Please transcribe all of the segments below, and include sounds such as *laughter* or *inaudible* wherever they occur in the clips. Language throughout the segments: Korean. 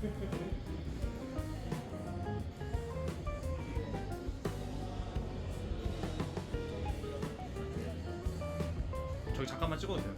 저기 잠깐만 찍어도 되나요?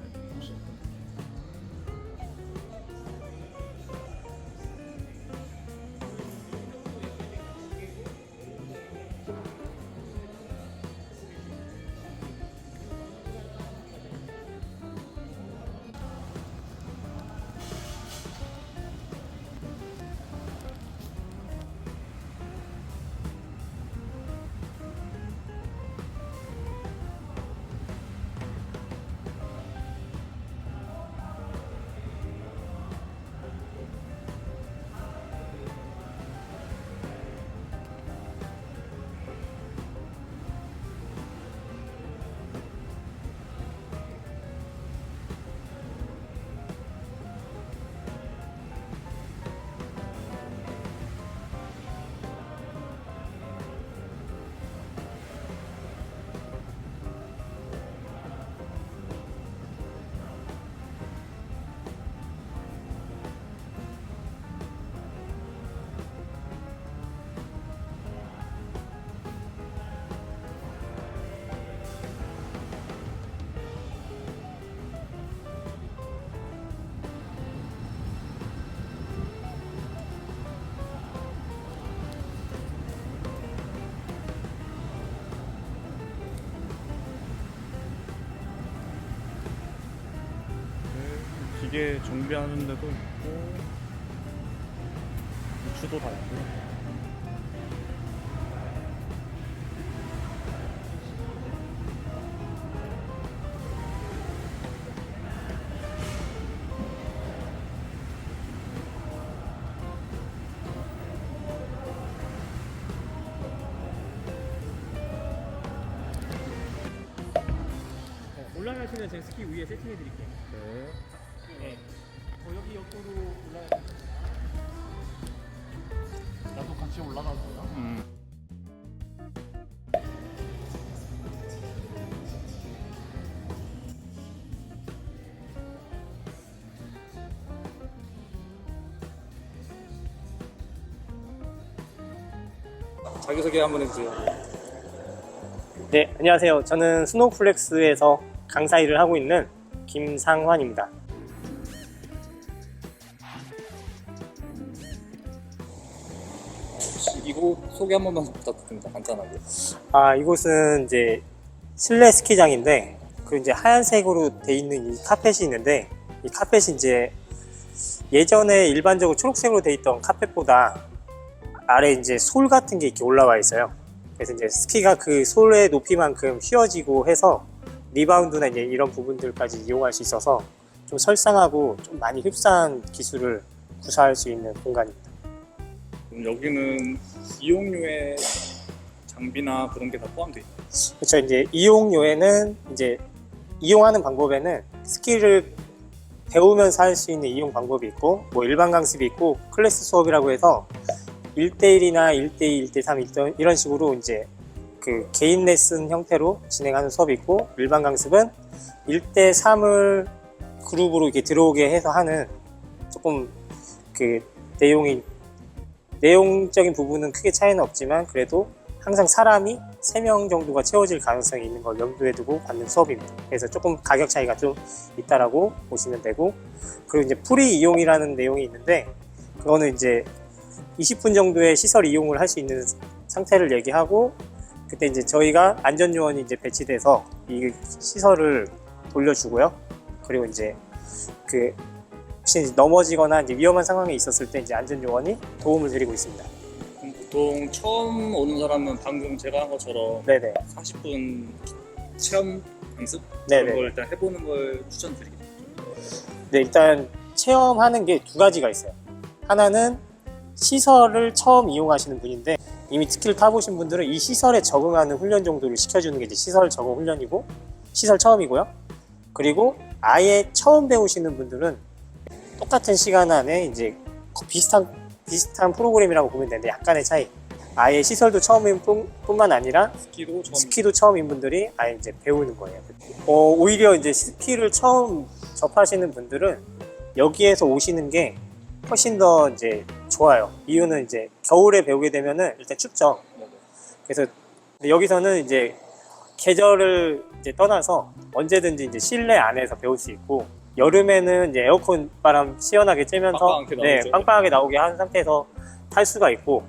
기계 정비하는 데도 있고 부츠도 다 있고 올라가시면 제가 스키 위에 세팅해 드릴게요. 나도 같이 올라가도 돼요? 음. 자기소개 한번 해주세요. 네, 안녕하세요. 저는 스노우플렉스에서 강사 일을 하고 있는 김상환입니다. 소개 한 번만 부탁드립니다. 간단하게. 아, 이곳은 이제 실내 스키장인데 그 이제 하얀색으로 돼 있는 이 카펫이 있는데 이 카펫이 이제 예전에 일반적으로 초록색으로 돼 있던 카펫보다 아래 이제 솔 같은 게 이렇게 올라와 있어요. 그래서 이제 스키가 그 솔의 높이만큼 휘어지고 해서 리바운드나 이제 이런 부분들까지 이용할 수 있어서 좀 설상하고 좀 많이 흡사한 기술을 구사할 수 있는 공간입니다. 여기는 이용료의 장비나 그런 게 다 포함되어 있나요? 그렇죠. 이제 이용료에는 이제 이용하는 방법에는 스키를 배우면서 할 수 있는 이용 방법이 있고 뭐 일반 강습이 있고 클래스 수업이라고 해서 1대1이나 1대2, 1대3 이런 식으로 이제 그 개인 레슨 형태로 진행하는 수업이 있고 일반 강습은 1대3을 그룹으로 이렇게 들어오게 해서 하는 조금 그 내용이 내용적인 부분은 크게 차이는 없지만 그래도 항상 사람이 3명 정도가 채워질 가능성이 있는 걸 염두에 두고 받는 수업입니다. 그래서 조금 가격 차이가 좀 있다라고 보시면 되고 그리고 이제 프리 이용이라는 내용이 있는데 그거는 이제 20분 정도의 시설 이용을 할 수 있는 상태를 얘기하고 그때 이제 저희가 안전 요원이 이제 배치돼서 이 시설을 돌려주고요. 그리고 이제 그 혹시 이제 넘어지거나 이제 위험한 상황이 있었을 때 이제 안전 요원이 도움을 드리고 있습니다. 그럼 보통 처음 오는 사람은 방금 제가 한 것처럼 네네. 40분 체험 강습 네네. 그런 걸 일단 해보는 걸 추천드리겠습니다. 네, 일단 체험하는 게 두 가지가 있어요. 하나는 시설을 처음 이용하시는 분인데 이미 스키를 타보신 분들은 이 시설에 적응하는 훈련 정도를 시켜주는 게 이제 시설 적응 훈련이고 시설 처음이고요. 그리고 아예 처음 배우시는 분들은 똑같은 시간 안에 이제 비슷한 비슷한 프로그램이라고 보면 되는데 약간의 차이. 아예 시설도 처음인 뿐, 뿐만 아니라 스키도 처음 스키도 처음인 분들이 아예 이제 배우는 거예요. 어, 오히려 이제 스키를 처음 접하시는 분들은 여기에서 오시는 게 훨씬 더 이제 좋아요. 이유는 이제 겨울에 배우게 되면은 일단 춥죠. 그래서 여기서는 이제 계절을 이제 떠나서 언제든지 이제 실내 안에서 배울 수 있고 여름에는 이제 에어컨 바람 시원하게 쬐면서 빵빵하게 네, 나오죠. 빵빵하게 나오게 한 상태에서 탈 수가 있고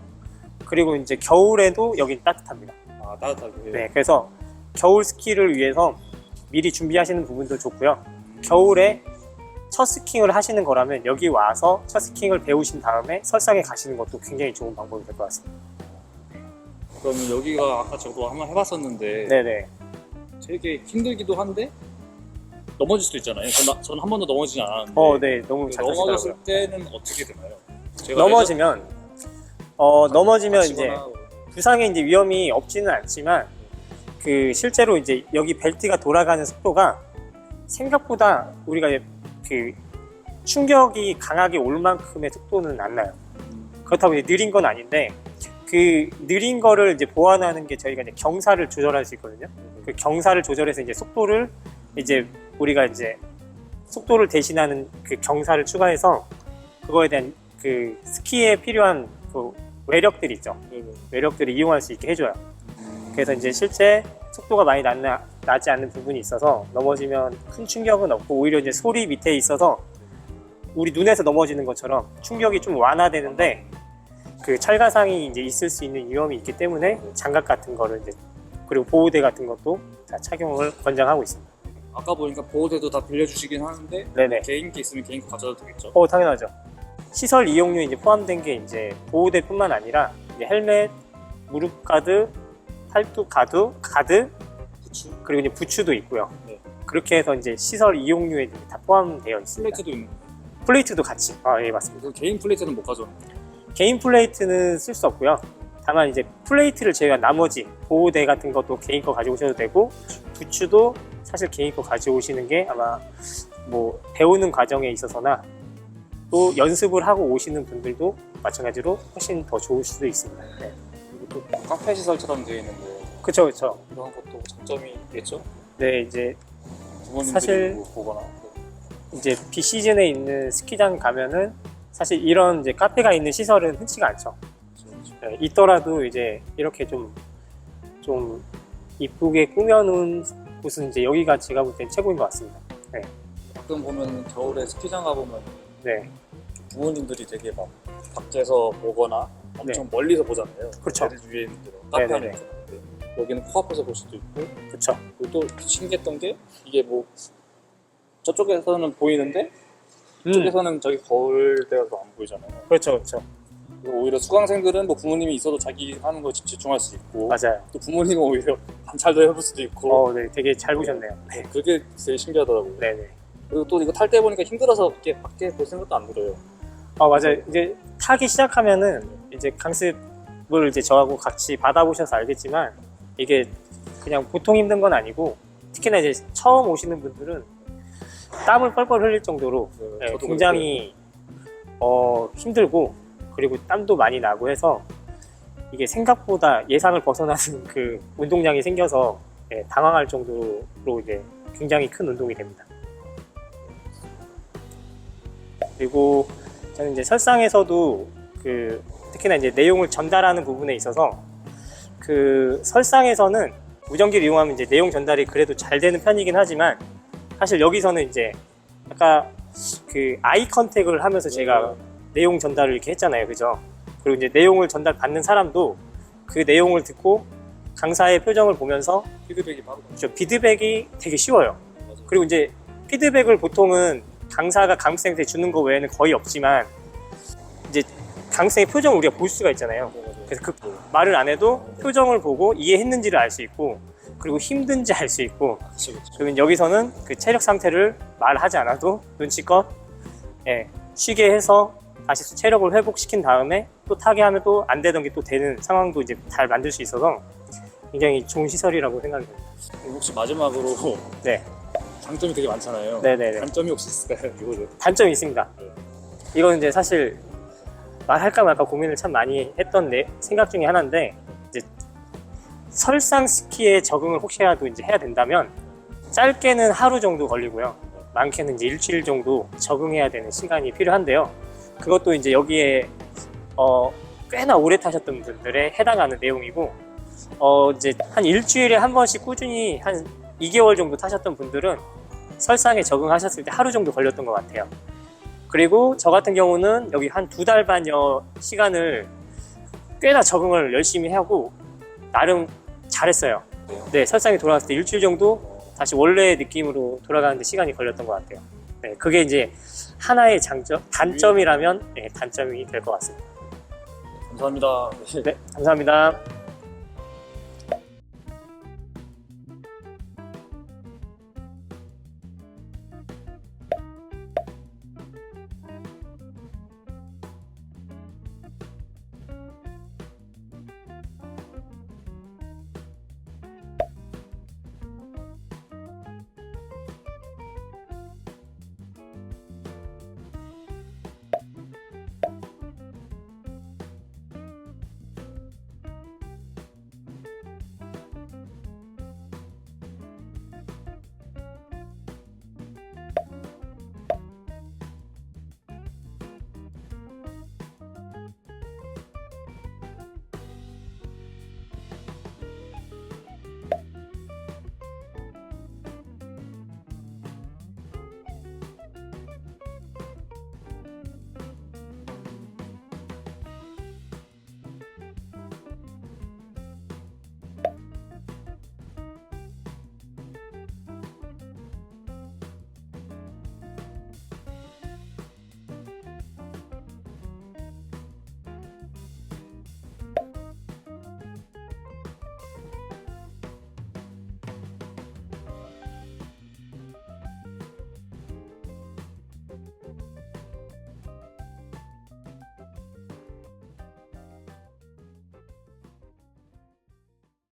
그리고 이제 겨울에도 여긴 따뜻합니다. 아 따뜻하게. 네, 그래서 겨울 스키를 위해서 미리 준비하시는 부분도 좋고요. 겨울에 첫 스킹을 하시는 거라면 여기 와서 첫 스킹을 배우신 다음에 설상에 가시는 것도 굉장히 좋은 방법이 될 것 같습니다. 그러면 여기가 아까 저도 한번 해봤었는데 네네. 되게 힘들기도 한데 넘어질 수도 있잖아요. 전, 전한 번도 넘어지지 않았는데. 어, 네, 너무 그잘 넘어졌을 타시더라고요. 때는 어떻게 되나요? 제가 넘어지면 어 넘어지면 이제 다치거나 부상의 이제 위험이 없지는 않지만 그 실제로 이제 여기 벨트가 돌아가는 속도가 생각보다 우리가 그 충격이 강하게 올 만큼의 속도는 안 나요. 그렇다고 이제 느린 건 아닌데 그 느린 거를 이제 보완하는 게 저희가 이제 경사를 조절할 수 있거든요. 그 경사를 조절해서 이제 속도를 이제 우리가 이제 속도를 대신하는 그 경사를 추가해서 그거에 대한 그 스키에 필요한 그 외력들 있죠. 외력들을 이용할 수 있게 해줘요. 그래서 이제 실제 속도가 많이 났나, 나지 않는 부분이 있어서 넘어지면 큰 충격은 없고 오히려 이제 소리 밑에 있어서 우리 눈에서 넘어지는 것처럼 충격이 좀 완화되는데 그 철가상이 이제 있을 수 있는 위험이 있기 때문에 장갑 같은 거를 이제 그리고 보호대 같은 것도 다 착용을 권장하고 있습니다. 아까 보니까 보호대도 다 빌려주시긴 하는데 네네. 개인기 있으면 개인기 가져도 되겠죠? 어, 당연하죠. 시설 이용료에 이제 포함된 게 이제 보호대뿐만 아니라 이제 헬멧, 무릎 가드, 팔뚝 가드, 가드, 부츠, 그리고 이제 부츠도 있고요. 네. 그렇게 해서 이제 시설 이용료에 다 포함되어 있습니다. 플레이트도 있는. 플레이트도 같이. 아, 예, 맞습니다. 그 개인 플레이트는 못 가져오는. 개인 플레이트는 쓸 수 없고요. 다만 이제 플레이트를 제외한 나머지 보호대 같은 것도 개인 거 가져오셔도 되고 부츠도 사실 개인 거 가져오시는 게 아마 뭐 배우는 과정에 있어서나 또 연습을 하고 오시는 분들도 마찬가지로 훨씬 더 좋을 수도 있습니다. 네. 그리고 또 카페 시설처럼 되어 있는데 그쵸, 그쵸. 이런 것도 장점이 있겠죠? 네, 이제 부모님들이 사실- 뭐 보거나. 이제 비 시즌에 있는 스키장 가면은 사실 이런 이제 카페가 있는 시설은 흔치가 않죠. 네, 있더라도 이제 이렇게 좀, 좀 이쁘게 꾸며놓은 곳은 이제 여기가 제가 볼 땐 최고인 것 같습니다. 가끔 보면 겨울에 스키장 가보면 네. 부모님들이 되게 막 밖에서 보거나 엄청 멀리서 보잖아요. 네. 그렇죠. 대를 위에 있는 데로 카페 안에 네네네. 있는데 여기는 코앞에서 볼 수도 있고 그쵸. 그리고 또 신기했던 게 이게 뭐 저쪽에서는 보이는데 음, 저쪽에서는 저기 거울대가 더안 보이잖아요. 그렇죠, 그렇죠. 그리고 오히려 수강생들은 뭐 부모님이 있어도 자기 하는 거 집중할 수 있고 맞아요. 또 부모님은 오히려 *laughs* 관찰도 해볼 수도 있고 어, 네, 되게 잘 보셨네요. 네, 그게 되게 신기하더라고요. 네, 네. 그리고 또 이거 탈 때 보니까 힘들어서 이렇게 밖에 볼 생각도 안 들어요. 어, 맞아요. 이제 타기 시작하면은 이제 강습을 이제 저하고 같이 받아보셔서 알겠지만 이게 그냥 보통 힘든 건 아니고 특히나 이제 처음 오시는 분들은 땀을 뻘뻘 흘릴 정도로 네, 저도 굉장히 어, 힘들고 그리고 땀도 많이 나고 해서 이게 생각보다 예상을 벗어나는 *laughs* 그 운동량이 생겨서 예, 당황할 정도로 이제 굉장히 큰 운동이 됩니다. 그리고 저는 이제 설상에서도 그 특히나 이제 내용을 전달하는 부분에 있어서 그 설상에서는 무전기를 이용하면 이제 내용 전달이 그래도 잘 되는 편이긴 하지만 사실 여기서는 이제 아까 그 아이 컨택을 하면서 제가 내용 전달을 이렇게 했잖아요. 그죠? 그리고 이제 내용을 전달 받는 사람도 그 내용을 듣고 강사의 표정을 보면서 피드백이 바로 저 피드백이 되게 쉬워요. 맞아요. 그리고 이제 피드백을 보통은 강사가 강습생한테 주는 거 외에는 거의 없지만 이제 강습생의 표정을 우리가 볼 수가 있잖아요. 그래서 그 말을 안 해도 표정을 보고 이해했는지를 알 수 있고 그리고 힘든지 알 수 있고 그렇죠, 그렇죠. 그리고 여기서는 그 체력 상태를 말하지 않아도 눈치껏 예, 쉬게 해서 다시 체력을 회복시킨 다음에 또 타게 하면 또 안 되던 게 또 되는 상황도 이제 잘 만들 수 있어서 굉장히 좋은 시설이라고. 그리고 혹시 마지막으로 *laughs* 네, 장점이 되게 많잖아요. 네네네. 단점이 혹시 있을까요? *laughs* 이거를. 단점이 있습니다. 네. 이건 이제 사실 말할까 말까 고민을 참 많이 했던 내 생각 중에 하나인데 이제 설상 스키에 적응을 혹시라도 이제 해야 된다면 짧게는 하루 정도 걸리고요. 많게는 이제 일주일 정도 적응해야 되는 시간이 필요한데요. 그것도 이제 여기에 어, 꽤나 오래 타셨던 분들에 해당하는 내용이고 어, 이제 한 일주일에 한 번씩 꾸준히 한 2개월 정도 타셨던 분들은 설상에 적응하셨을 때 하루 정도 걸렸던 것 같아요. 그리고 저 같은 경우는 여기 한 두 달 반여 시간을 꽤나 적응을 열심히 하고 나름 잘했어요. 네, 설상에 돌아왔을 때 일주일 정도 다시 원래의 느낌으로 돌아가는데 시간이 걸렸던 것 같아요. 네, 그게 이제 하나의 장점, 단점이라면 네, 단점이 될 것 같습니다. 감사합니다. 네, 감사합니다.